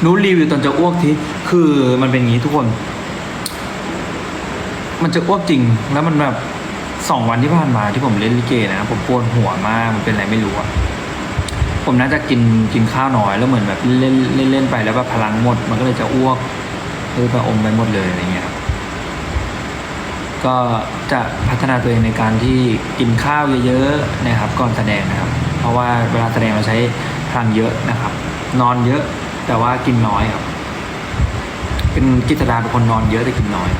หนูรีวิวตอนจะอ้วกทีคือมันเป็นอย่างนี้ทุกคน มันจะอ้วกจริง แล้วมันแบบสองวันที่ผ่านมาที่ผมเล่นลิเกนะผมปวดหัวมากมันเป็นอะไรไม่รู้อะผมน่าจะกินกินข้าวน้อยแล้วเหมือนแบบเล่นเล่นเล่นไปแล้วแบบพลังหมด มันก็เลยจะอ้วกคือแบบอมไปหมดเลยอะไรเงี้ยครับก็จะพัฒนาตัวเองในการที่กินข้าวเยอะๆนะครับ ก่อนแสดงนะครับ เพราะว่าเวลาแสดงเราใช้พลังเยอะนะครับ นอนเยอะ แต่ว่ากินน้อยครับ เป็นกิจดาเป็นคนนอนเยอะแต่กินน้อย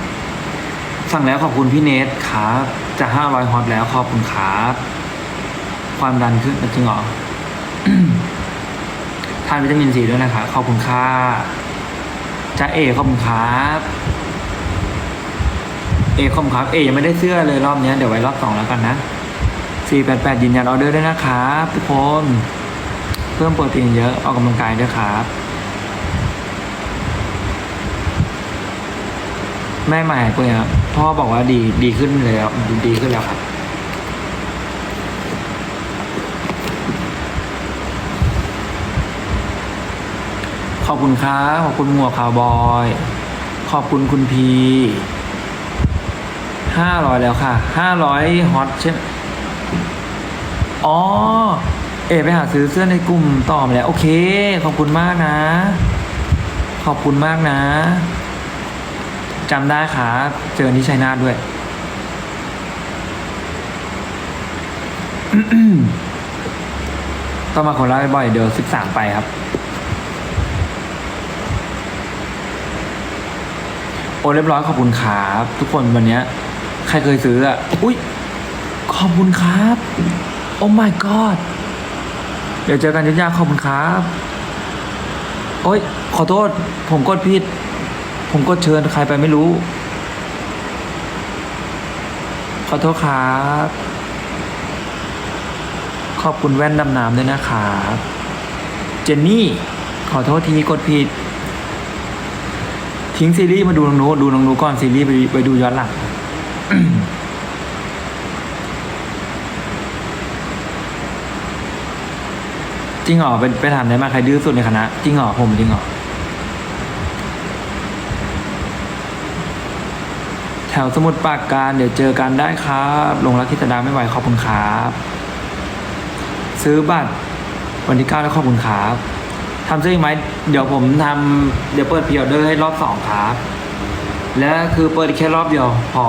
สั่งแล้วขอบคุณพี่เนทครับจะห้าร้อยฮอตแล้วขอบคุณครับความดันขึ้นจริงเหรอทานวิตามินซีด้วยนะคะขอบคุณค่ะจ้าเอขอบคุณครับเอขอบคุณครับเอยังไม่ได้เสื้อเลยรอบเนี้ยเดี๋ยวไว้รอบสองแล้วกันนะสี่แปดแปดยืนยันออเดอร์ด้วยนะครับทุกคน เพิ่มโปรตีนเยอะออกกำลังกายด้วยครับ แม่ใหม่เพื่อนครับพ่อบอกว่าดีดีขึ้นแล้วดีขึ้นแล้วครับขอบคุณครับขอบคุณหมวกคาวบอย ขอบคุณคุณพีห้าร้อยแล้วค่ะห้าร้อยฮอตใช่ไหมอ๋อ เอไปหาซื้อเสื้อในกลุ่มต่อมาแล้ว โอเค ขอบคุณมากนะ ขอบคุณมากนะ จำได้ครับเจอที่ชัยนาทด้วย ต้องมาคนละบ่อยเดี๋ยวสิบสามไปครับโอ้เรียบร้อยขอบคุณครับทุกคนวันนี้ใครเคยซื้ออะอุ้ยขอบคุณครับ โอ้ my god เดี๋ยวเจอกันยากๆขอบคุณครับ โอ้ย ขอโทษ ผมกดผิด ผมกดเชิญใครไปไม่รู้ ขอโทษครับ ขอบคุณแว่นดำน้ำด้วยนะครับเจนนี่ ขอโทษทีกดผิด ทิ้งซีรีส์มาดูน้องนูดูน้องนูก่อนซีรีส์ไปไปดูย้อนหลังจริงเหรอเป็นไปถามได้ไหมใครดื้อสุดในคณะ จริงเหรอผมจริงเหรอ ถวสมุดปรากการเดี๋ยวเจอกันได้ครับลงรักคิตดาไม่ไหวขอบคุณครับซื้อบัตรวันที่เก้าแล้วขอบคุณครับทำซื้ออีกไหมเดี๋ยวผมทำเดี๋ยวเปิดพรีออเดอร์ให้รอบสองครับ และคือเปิดแค่รอบเดียวพอ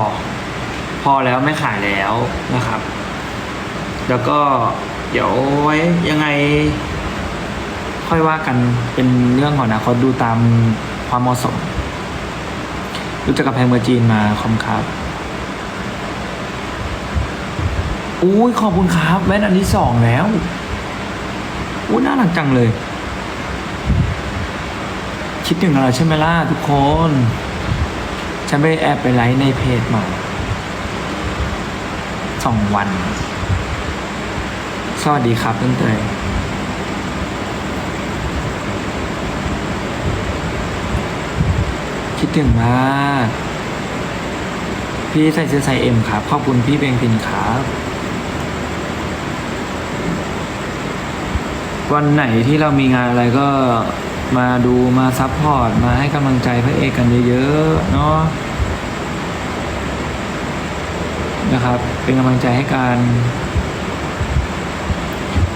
พอแล้วไม่ขายแล้วนะครับ แล้วก็เดี๋ยวไว้ยังไง ค่อยว่ากันเป็นเรื่องก่อนนะเขาดูตามความเหมาะสม รู้จักกับแพงเมืองจีนมาคอมครับอุ้ยขอบคุณครับแว่นอันที่สองแล้วอุ้ยน่ารักจังเลย คิดถึงเราใช่ไหมล่ะทุกคน ฉันไปแอบไปไลฟ์ในเพจมาสองวัน สวัสดีครับเพื่อนเตย คิดถึงมาก พี่ใส่เสื้อไซส์เอ็มครับ ขอบคุณพี่เบงพินครับ วันไหนที่เรามีงานอะไรก็มาดูมาซัพพอร์ต มาให้กำลังใจพระเอกกันเยอะๆ เนาะนะครับ เป็นกำลังใจให้กัน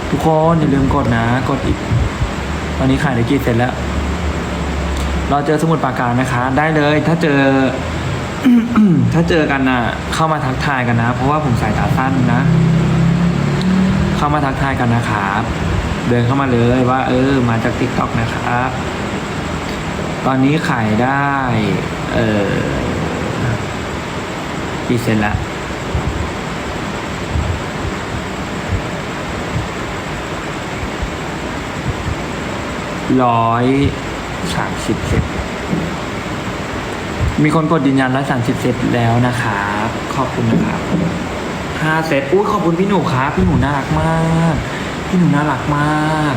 ทุกคนอย่าลืมกดนะ กดอีก ตอนนี้ขายได้กี่เสร็จแล้ว เราเจอสมุดปราการนะคะ ได้เลยถ้าเจอ ถ้าเจอกันนะเข้ามาทักทายกันนะ เพราะว่าผมใส่ตาสั้นนะ เข้ามาทักทายกันนะครับเดินเข้ามาเลยว่า เออ มาจากติ๊กต็อกนะครับ ตอนนี้ขายได้ เออกี่เซนละร้อย สามสิบเซตมีคนกดยืนยันร้อยสามสิบเซตแล้วนะครับขอบคุณนะครับห้าเซตอุ้ยขอบคุณพี่หนูครับพี่หนูน่ารักมาก พี่หนูน่ารักมาก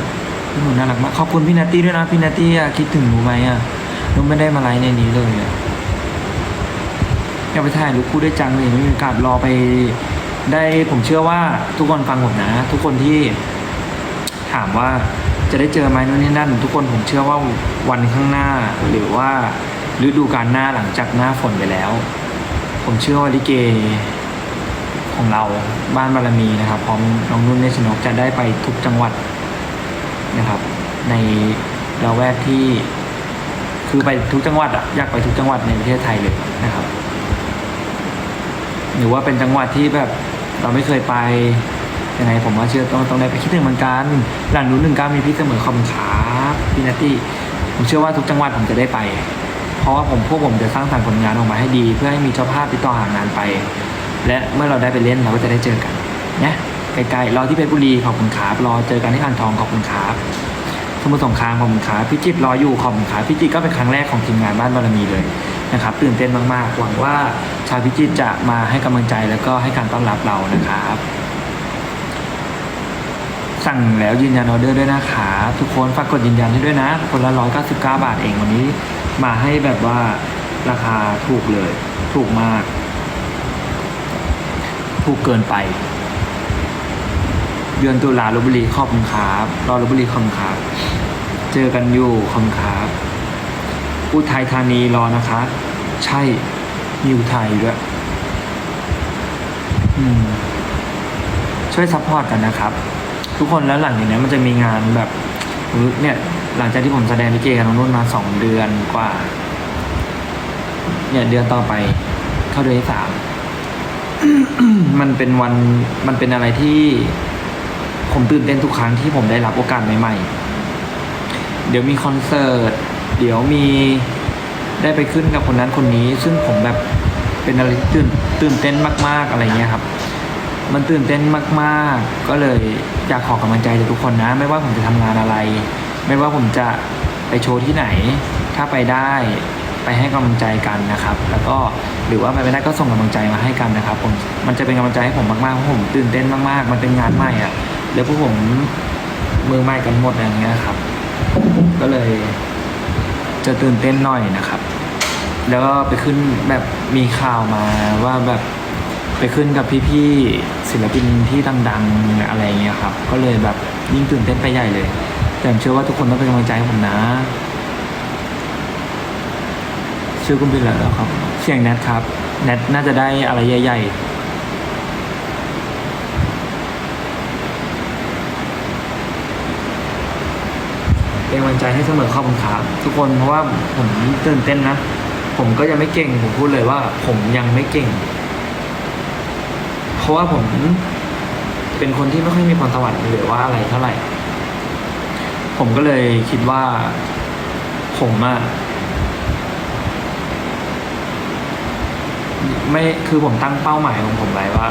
พี่หนูน่ารักมากขอบคุณพี่นัตตี้ด้วยนะพี่นัตตี้อะคิดถึงหนูไหมอะหนูไม่ได้มาไลฟ์ในนี้เลยอะอยากไปถ่ายรูปคู่ได้วยจังเลยไม่มีโอกาสรอไปได้ผมเชื่อว่าทุกคนฟังผมนะ ทุกคนที่ถามว่า จะได้เจอไหมนู่นนี่นั่น ทุกคนผมเชื่อว่าวันข้างหน้า หรือว่าฤดูกาลหน้าหลังจากหน้าฝนไปแล้ว ผมเชื่อว่าลิเกของเราบ้านบารมีนะครับ พร้อมน้องนุ่นเนชนกจะได้ไปทุกจังหวัดนะครับ ในละแวกที่ คือไปทุกจังหวัดอะอยากไปทุกจังหวัดในประเทศไทยเลยนะครับ หรือว่าเป็นจังหวัดที่แบบเราไม่เคยไป ยังไงผมว่าเชื่อต้องต้องได้ไปคิดถึงเหมือนกันหลังนู้นหนึ่งก้ามีพี่เสมอคอมขาพี่นัตตี้ผมเชื่อว่าทุกจังหวัดผมจะได้ไป เพราะว่าผมพวกผมจะสร้างสรรค์ผลงานออกมาให้ดี เพื่อให้มีเจ้าภาพติดต่อหางานไป และเมื่อเราได้ไปเล่นเราก็จะได้เจอกันนะไกลๆรอที่เพชรบุรีขอบคุณครับรอเจอกันที่อ่างทองขอบคุณครับสมุทรสงครามขอบคุณครับพิจิตรรออยู่ขอบคุณครับพิจิตรก็เป็นครั้งแรกของทีมงานบ้านบารมีเลยนะครับตื่นเต้นมากๆหวังว่าชาวพิจิตรจะมาให้กำลังใจแล้วก็ให้การต้อนรับเรานะครับ สั่งแล้วยืนยันออเดอร์ด้วยนะครับทุกคนฝากกดยืนยันให้ด้วยนะ คนละร้อยเก้าสิบเก้าบาทเองวันนี้ มาให้แบบว่าราคาถูกเลย ถูกมาก ถูกเกินไปเดือนตุลาลบบุรีขอบคุณครับรอลบบุรีขอบคุณครับเจอกันอยู่ขอบคุณครับอุทัยธานีรอนะคะ ใช่มีอุทัยด้วยช่วยซัพพอร์ตกันนะครับ ทุกคนแล้วหลังจากนี้มันจะมีงานแบบเนี่ยหลังจากที่ผมแสดงลิเกกับน้องนุ่นมาสองเดือนกว่า เนี่ยเดือนต่อไปเข้าเดือนที่สามมันเป็นวันมันเป็นอะไรที่ ผมตื่นเต้นทุกครั้งที่ผมได้รับโอกาสใหม่ๆ เดี๋ยวมีคอนเสิร์ต เดี๋ยวมีได้ไปขึ้นกับคนนั้นคนนี้ ซึ่งผมแบบเป็นอะไรที่ตื่นตื่นเต้นมาก ๆอะไรเงี้ยครับ มันตื่นเต้นมากๆ ก็เลยอยากขอกำลังใจจากทุกคนนะ ไม่ว่าผมจะทำงานอะไร ไม่ว่าผมจะไปโชว์ที่ไหน ถ้าไปได้ไปให้กำลังใจกันนะครับ แล้วก็หรือว่าไปไม่ได้ก็ส่งกำลังใจมาให้กันนะครับ ผมมันจะเป็นกำลังใจให้ผมมากๆเพราะผมตื่นเต้นมากๆ มันเป็นงานใหม่อะ่ะแล้วพวกผมมือใหม่กันหมดอย่างเงี้ยครับ ก็เลยจะตื่นเต้นหน่อยนะครับ แล้วก็ไปขึ้นแบบมีข่าวมาว่าแบบ ขึ้นกับพี่ๆศิลปินที่ดังๆอะไรเงี้ยครับ ก็เลยแบบยิ่งตื่นเต้นไปใหญ่เลย แต่ผมเชื่อว่าทุกคนต้องเป็นกำลังใจให้ผมนะชื่อคุณเป็นแล้วครับ เสียงแนทครับแนทน่าจะได้อะไรใหญ่ๆเป็นกำลังใจให้เสมอขอบคุณครับทุกคนเพราะว่าผมตื่นเต้นนะ ผมก็ยังไม่เก่ง ผมพูดเลยว่า ผมยังไม่เก่ง เพราะว่าผมเป็นคนที่ไม่ค่อยมีพรสวรรค์หรือว่าอะไรเท่าไหร่ ผมก็เลยคิดว่า ผมอะไม่คือผมตั้งเป้าหมายของผมไว้ว่า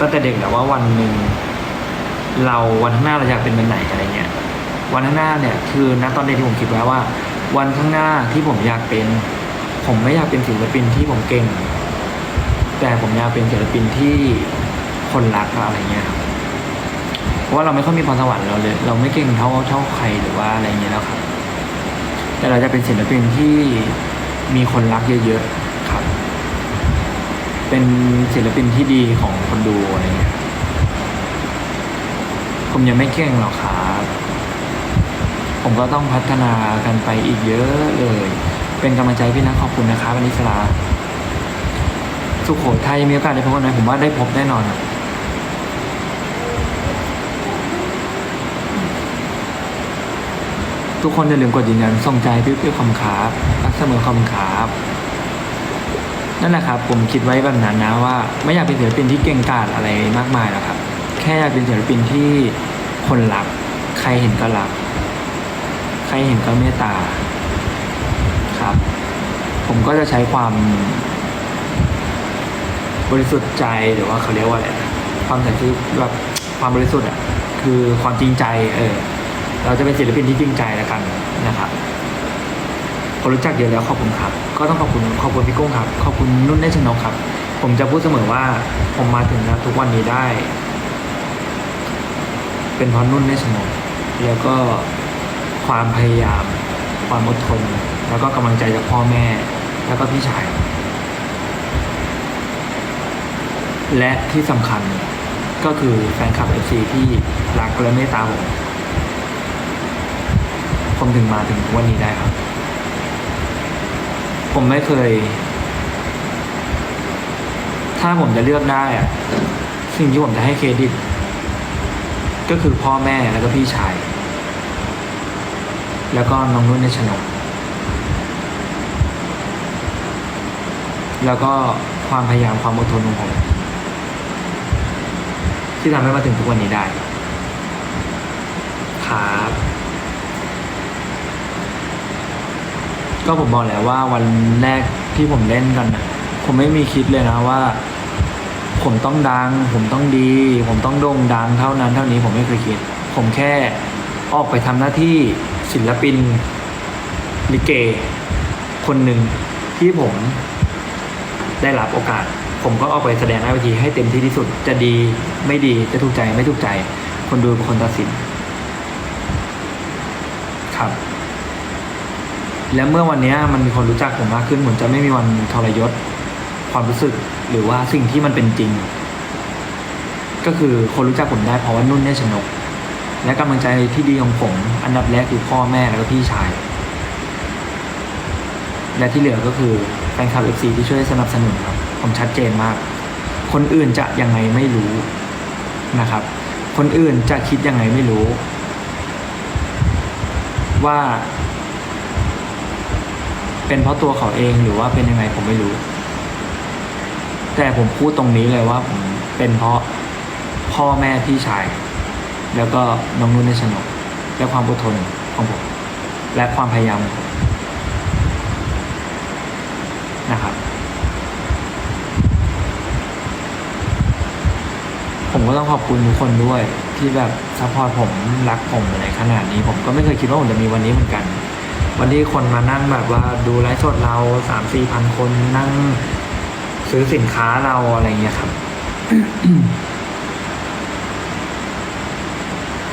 ตั้งแต่เด็กแล้วว่าวันหนึ่งเราวันข้างหน้าเราอยากเป็นแบบไหนอะไรเงี้ย วันข้างหน้าเนี่ย คือณตอนเด็กที่ผมคิดไว้ว่า วันข้างหน้าที่ผมอยากเป็น ผมไม่อยากเป็นศิลปินที่ผมเก่ง แต่ผมอยากเป็นศิลปินที่คนรักอะไรเงี้ยครับเพราะว่าเราไม่ค่อยมีพรสวรรค์เราเลย เราไม่เก่งเท่าเท่าใครหรือว่าอะไรเงี้ยแล้วครับแต่เราจะเป็นศิลปินที่มีคนรักเยอะๆครับ เป็นศิลปินที่ดีของคนดูอะไรเงี้ยผมยังไม่เก่งหรอกครับผมก็ต้องพัฒนากันไปอีกเยอะเลย เป็นกำลังใจพี่นะขอบคุณนะครับอนิสรา สุโขทัยมีโอกาสได้พบกันไหมผมว่าได้พบแน่นอนครับทุกคนอย่าลืมกดยืนยันส่งใจพี่พี่คำขาบรักเสมอคำขาบนั่นแหละครับ ผมคิดไว้แบบนั้นนะว่า ไม่อยากเป็นศิลปินที่เก่งกาจอะไรมากมายหรอกครับ แค่อยากเป็นศิลปินที่คนรัก ใครเห็นก็รัก ใครเห็นก็เมตตาครับ ผมก็จะใช้ความ บริสุทธิ์ใจหรือว่าเขาเรียกว่าอะไรความแต่ที่แบบความบริสุทธิ์อะคือความจริงใจเออเราจะเป็นศิลปินที่จริงใจแล้วกันนะครับคนรู้จักเยอะแล้วขอบคุณครับ ก็ต้องขอบคุณขอบคุณพี่กุ้งครับ ขอบคุณนุ่นเนชนกครับ ผมจะพูดเสมอว่าผมมาถึงนะทุกวันนี้ได้ เป็นเพราะนุ่นเนชนกแล้วก็ความพยายาม ความอดทน แล้วก็กำลังใจจากพ่อแม่ แล้วก็พี่ชาย และที่สำคัญก็คือแฟนคลับเอฟซีที่รักและเมตตาผมผมถึงมาถึงวันนี้ได้ครับ ผมไม่เคย ถ้าผมจะเลือกได้อะสิ่งที่ผมจะให้เครดิต ก็คือพ่อแม่แล้วก็พี่ชาย แล้วก็น้องนุ่นในชนกแล้วก็ความพยายามความอดทนของผม ที่ทำให้มาถึงทุกวันนี้ได้ ครับ ก็ผมบอกแล้วว่าวันแรกที่ผมเล่นกันนะผมไม่มีคิดเลยนะว่า ผมต้องดัง ผมต้องดี ผมต้องโด่งดังเท่านั้นเท่านี้ผมไม่เคยคิด ผมแค่ออกไปทำหน้าที่ศิลปินลิเก คนหนึ่งที่ผมได้รับโอกาส ผมก็ออกไปแสดงหน้าเวทีให้เต็มที่ที่สุด จะดีไม่ดีจะถูกใจไม่ถูกใจ คนดูเป็นคนตัดสิน ครับ และเมื่อวันนี้มันมีคนรู้จักผมมากขึ้นผมจะไม่มีวันทรยศ ความรู้สึกหรือว่าสิ่งที่มันเป็นจริง ก็คือคนรู้จักผมได้เพราะว่านุ่นเนี่ยชนก และกำลังใจที่ดีของผม อันดับแรกคือพ่อแม่แล้วก็พี่ชาย และที่เหลือก็คือแฟนคลับเอฟซีที่ช่วยสนับสนุนครับ ผมชัดเจนมาก คนอื่นจะยังไงไม่รู้นะครับ คนอื่นจะคิดยังไงไม่รู้ ว่า เป็นเพราะตัวเขาเองหรือว่าเป็นยังไงผมไม่รู้ แต่ผมพูดตรงนี้เลยว่าผมเป็นเพราะพ่อแม่พี่ชาย แล้วก็น้องนุ่นในชนกและความอดทนของผม และความพยายามนะครับ ผมก็ต้องขอบคุณทุกคนด้วย ที่แบบซัพพอร์ตผมรักผมในขนาดนี้ ผมก็ไม่เคยคิดว่าผมจะมีวันนี้เหมือนกัน วันที่คนมานั่งแบบว่าดูไลฟ์สดเราสามสี่พันคนนั่งซื้อสินค้าเราอะไรเงี้ยครับ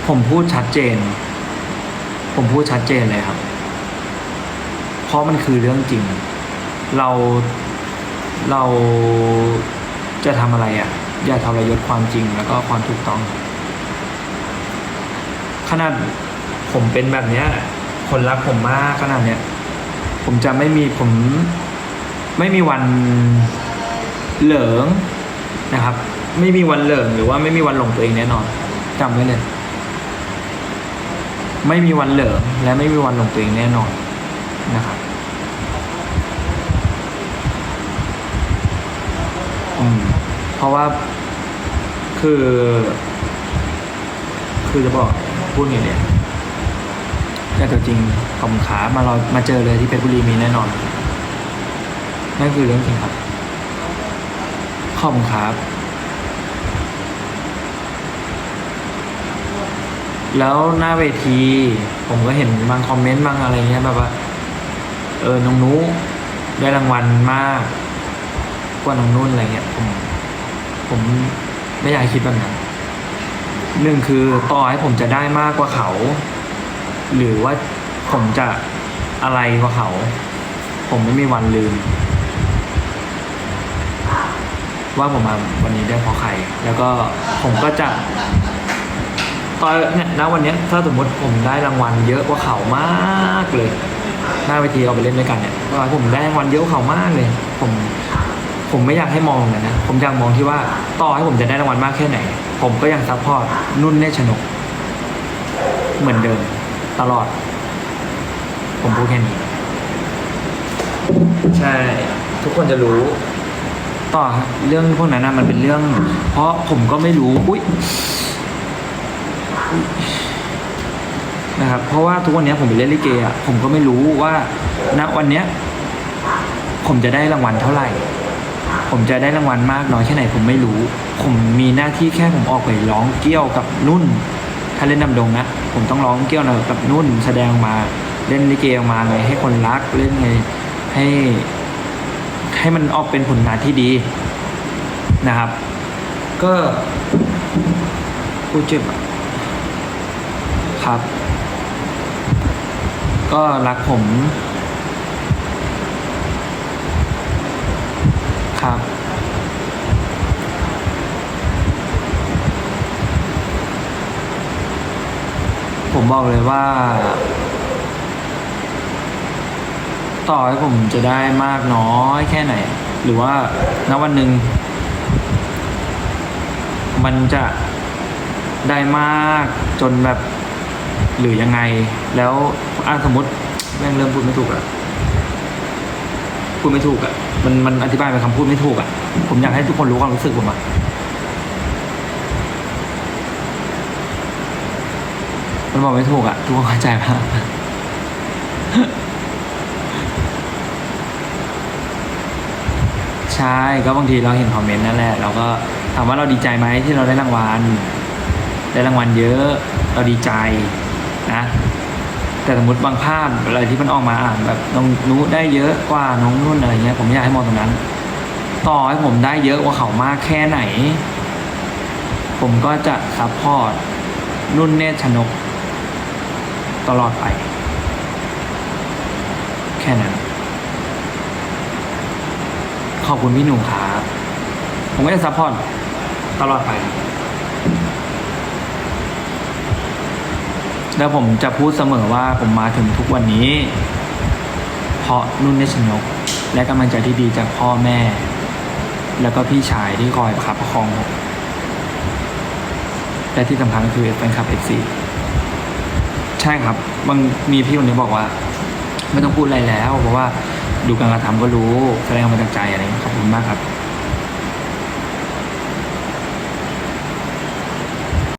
ผมพูดชัดเจน ผมพูดชัดเจนเลยครับ เพราะมันคือเรื่องจริง เราเราจะทำอะไรอะ่ะ อย่าทรยศความจริงแล้วก็ความถูกต้อง ขนาดผมเป็นแบบเนี้ย คนรักผมมากขนาดเนี้ยผมจะไม่มีผมไม่มีวันเหลิงนะครับ ไม่มีวันเหลิงหรือว่าไม่มีวันหลงตัวเองแน่นอนจำไว้เลย ไม่มีวันเหลิงและไม่มีวันหลงตัวเองแน่นอนนะครับอืม เพราะว่าคือ คือจะบอกพูดไงเนี่ยแต่ตัวจริงขอบคุณขามารามาเจอเลยที่เพชรบุรีมีแน่นอน นั่นคือเรื่องจริงครับขอบคุณครับ แล้วหน้าเวที ผมก็เห็นบางคอมเมนต์บางอะไรเงี้ยแบบว่า เออน้องนุได้รางวัลมาก กว่าน้องนุ่นอะไรเงี้ยผม ผมไม่อยากคิดแบบนั้นหนึ่งคือต่อให้ผมจะได้มากกว่าเขา หรือว่าผมจะอะไรกว่าเขา ผมไม่มีวันลืม ว่าผมมาวันนี้ได้เพราะใคร แล้วก็ผมก็จะตอนเนี่ยณวันนี้ถ้าสมมติผมได้รางวัลเยอะกว่าเขามากเลย หน้าเวทีเราไปเล่นด้วยกันเนี่ยว่าผมได้รางวัลเยอะกว่าเขามากเลย ผม ผมไม่อยากให้มองนะนะ ผมอยากมองที่ว่าต่อให้ผมจะได้รางวัลมากแค่ไหน ผมก็ยังซัพพอร์ตนุ่นเนชนก เหมือนเดิม ตลอด ผมพูดแค่นี้ ใช่ ทุกคนจะรู้ ต่อเรื่องพวกนั้นนะมันเป็นเรื่อง เพราะผมก็ไม่รู้ อุ้ยนะครับ เพราะว่าทุกวันนี้ผมไปเล่นลิเกอะผมก็ไม่รู้ว่าณวันเนี้ย ผมจะได้รางวัลเท่าไหร่ ผมจะได้รางวัลมากน้อยแค่ไหนผมไม่รู้ ผมมีหน้าที่แค่ผมออกไปร้องเกี้ยวกับนุ่น ถ้าเล่นนำดงนะ ผมต้องร้องเกี้ยวกับนุ่น แสดงมาเล่นลิเกออกมาไงให้คนรักเล่นไงให้ให้มันออกเป็นผลงานที่ดีนะครับ ก็พูดเจ็บครับ ก็รักผม ครับผมบอกเลยว่า ต่อให้ผมจะได้มากน้อยแค่ไหน หรือว่าณวันหนึ่งมันจะได้มากจนแบบหรือยังไง แล้วอะสมมติแม่งเริ่มพูดไม่ถูกอะ พูดไม่ถูกอะมันมันอธิบายเป็นคำพูดไม่ถูกอะผมอยากให้ทุกคนรู้ความรู้สึกผมอะมันบอกไม่ถูกอะ ทุกคนเข้าใจปะใช่ก็บางทีเราเห็นคอมเมนต์นั่นแหละเราก็ถามว่าเราดีใจไหมที่เราได้รางวัลได้รางวัลเยอะ เราดีใจนะ แต่สมมติบางภาพอะไรที่มันออกมาอ่านแบบน้องนุได้เยอะกว่าน้องนุ่นอะไรเงี้ยผมอยากให้มองตรงนั้น ต่อให้ผมได้เยอะกว่าเขามากแค่ไหน ผมก็จะซัพพอร์ตนุ่นเนตรชนก ตลอดไป แค่นั้น ขอบคุณพี่หนุ่มครับผมก็จะซัพพอร์ตตลอดไปครับ แล้วผมจะพูดเสมอว่าผมมาถึงทุกวันนี้ เพราะนุ่นเนชนก และกำลังใจที่ดีจากพ่อแม่ แล้วก็พี่ชายที่คอยประคับประคองผมและที่สำคัญก็คือแฟนคลับเอฟซีใช่ครับบางมีพี่คนนี้บอกว่า ไม่ต้องพูดอะไรแล้ว เพราะว่าดูการกระทำก็รู้แสดงมาจากใจอะไรขอบคุณมากครับ